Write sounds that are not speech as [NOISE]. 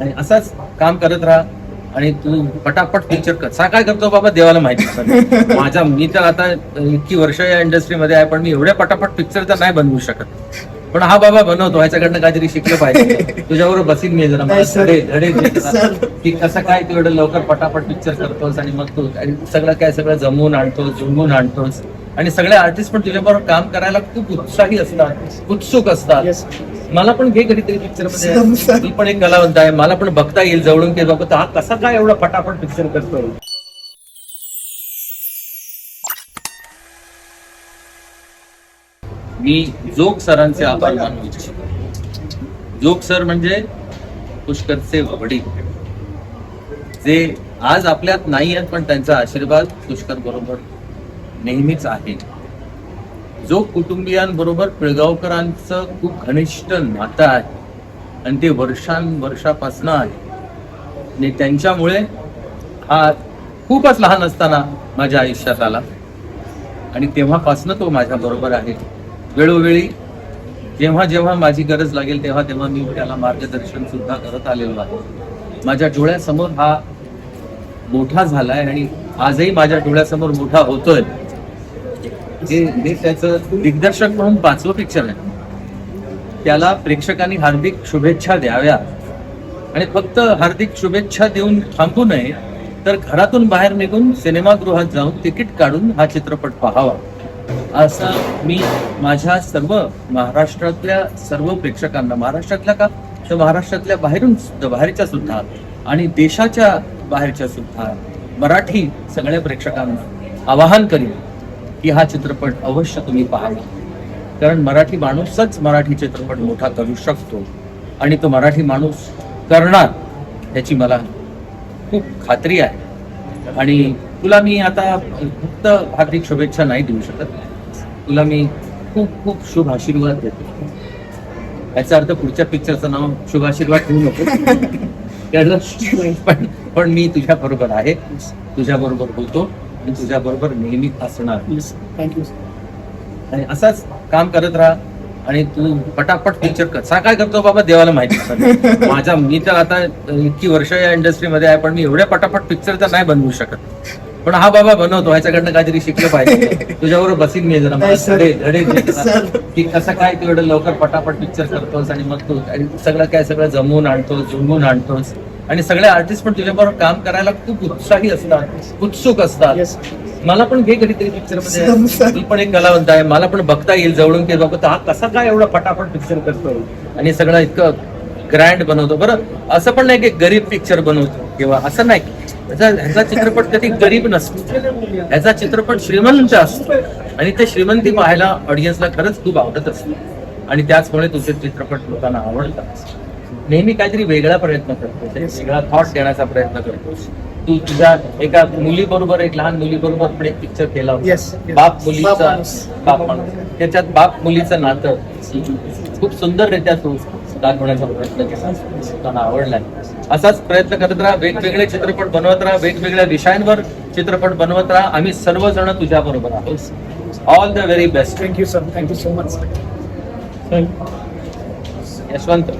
आणि असाच काम करत राहा. आणि तू पटापट पिक्चर कसा काय करतो बाबा? देवाला माहिती. माझा मी तर आता इतकी वर्ष या इंडस्ट्रीमध्ये आहे पण मी एवढ्या पटापट पिक्चर तर नाही बनवू शकत. पण हा बाबा बनवतो. ह्याच्याकडनं काहीतरी शिकलं पाहिजे. तुझ्याबरोबर बसीन मी जरा. धडे धडे. की कसं काय तू एवढं लवकर पटापट पिक्चर करतोस आणि मग तू सगळं काय सगळं जमवून आणतोस जुळवून आणतोस. आणि सगळे आर्टिस्ट पण तुझ्याबरोबर काम करायला खूप उत्साही असतात. उत्सुक असतात. मला पण घे कधीतरी पिक्चरमध्ये. मी पण एक कलावंत आहे. मला पण बघता येईल जवळून की बाबा हा कसा काय एवढा पटापट पिक्चर करतो मी जोग सरांचे आभार मानू इच्छितो. जोग सर म्हणजे पुष्करचे वडील. जे आज आपल्यात नाही आहेत पण त्यांचा आशीर्वाद पुष्कर बरोबर नेहमीच आहे. जो कुटुंबियांबरोबर पिळगावकरांचं खूप घनिष्ठ नातं आहे आणि ते वर्षांवर्षापासनं आहे. आणि त्यांच्यामुळे हा खूपच लहान असताना माझ्या आयुष्यात आला. आणि तेव्हापासनं तो माझ्या बरोबर आहे. वेळोवेळी जेव्हा जेव्हा माझी गरज लागेल तेव्हा तेव्हा मी त्याला मार्गदर्शन सुद्धा करत आलेलो आहे. माझ्या डोळ्यासमोर हा मोठा झालाय आणि आजही माझ्या डोळ्यासमोर मोठा होतोय. जे हे त्याचं दिग्दर्शक म्हणून पाचवं पिक्चर आहे. त्याला प्रेक्षकांनी हार्दिक शुभेच्छा द्याव्या. आणि फक्त हार्दिक शुभेच्छा देऊन थांबू नये तर घरातून बाहेर निघून सिनेमागृहात जाऊन तिकीट काढून हा चित्रपट पाहावा. असं मी माझ्या सर्व महाराष्ट्रातल्या सर्व प्रेक्षकांना महाराष्ट्रातल्या का? तर महाराष्ट्रातल्या बाहेरून सुद्धा बाहेरच्या सुद्धा आणि देशाच्या बाहेरच्या सुद्धा मराठी सगळ्या प्रेक्षकांना आवाहन करीन. की हा चित्रपट अवश्य तुम्ही पाहावा कारण मराठी माणूसच मराठी चित्रपट मोठा करू शकतो. आणि तो मराठी माणूस करणार याची मला खूप खात्री आहे. आणि तुला मी आता फक्त हार्दिक शुभेच्छा नाही देऊ शकत. तुला मी खूप खूप शुभ आशीर्वाद देतो. याचा अर्थ पुढच्या पिक्चरचं नाव शुभ आशीर्वाद ठेवू नको? [LAUGHS] [LAUGHS] पण पण मी तुझ्या बरोबर आहे. तुझ्या बरोबर होतो आणि तुझ्या बरोबर नेहमी असणार. You. आणि असाच काम करत राहा आणि तू पटापट पिक्चर कसा काय करतो बाबा? देवाला माहिती असेल. [LAUGHS] माझा मी तर आता इतकी वर्ष या इंडस्ट्रीमध्ये आहे पण मी एवढ्या पटापट पिक्चर तर नाही बनवू शकत. पण हा बाबा बनवतो ह्याच्याकडनं काहीतरी शिकलं पाहिजे. [LAUGHS] तुझ्याबरोबर बसीन मी जरा. [LAUGHS] की कसं काय तू एवढं लवकर पटापट पिक्चर करतोस आणि मग तू आणि सगळं काय सगळं जमवून आणतोस जुळवून आणतोस. आणि सगळे आर्टिस्ट पण तुझ्याबरोबर काम करायला खूप उत्साही असतात उत्सुक असतात. मला पण घे कधीतरी पिक्चरमध्ये. [LAUGHS] मी पण एक कलावंत आहे. मला पण बघता येईल जवळून की बाबा हा कसा काय एवढा फटाफट पिक्चर करतो आणि सगळं इतकं ग्रँड बनवतो. बरं असं पण नाही की गरीब पिक्चर बनवतो किंवा असं नाही. ह्याचा ह्याचा चित्रपट कधी गरीब नसतो. ह्याचा चित्रपट श्रीमंत असतो. आणि ते श्रीमंती पाहायला ऑडियन्सला खरंच खूप आवडत असतं. आणि त्याचमुळे तुझे चित्रपट लोकांना आवडतात. नेहमी काहीतरी वेगळा प्रयत्न करतो वेगळा थॉट देण्याचा प्रयत्न करतोस तू तुझ्या एका मुली बरोबर एक लहान मुली बरोबर पण एक पिक्चर केला होता. Yes, yes. बाप मुलीचा. बाप माणूस त्याच्यात बाप मुलीचं नातं खूप सुंदररित्या तू दाखवण्याचा प्रयत्न केला लोकांना आवडलाय असाच प्रयत्न करत राहा वेगवेगळे चित्रपट बनवत राहा वेगवेगळ्या विषयांवर चित्रपट बनवत राहा आम्ही सर्वजण तुझ्या बरोबर आहोत all the very best sir. Thank you so much. Yashwant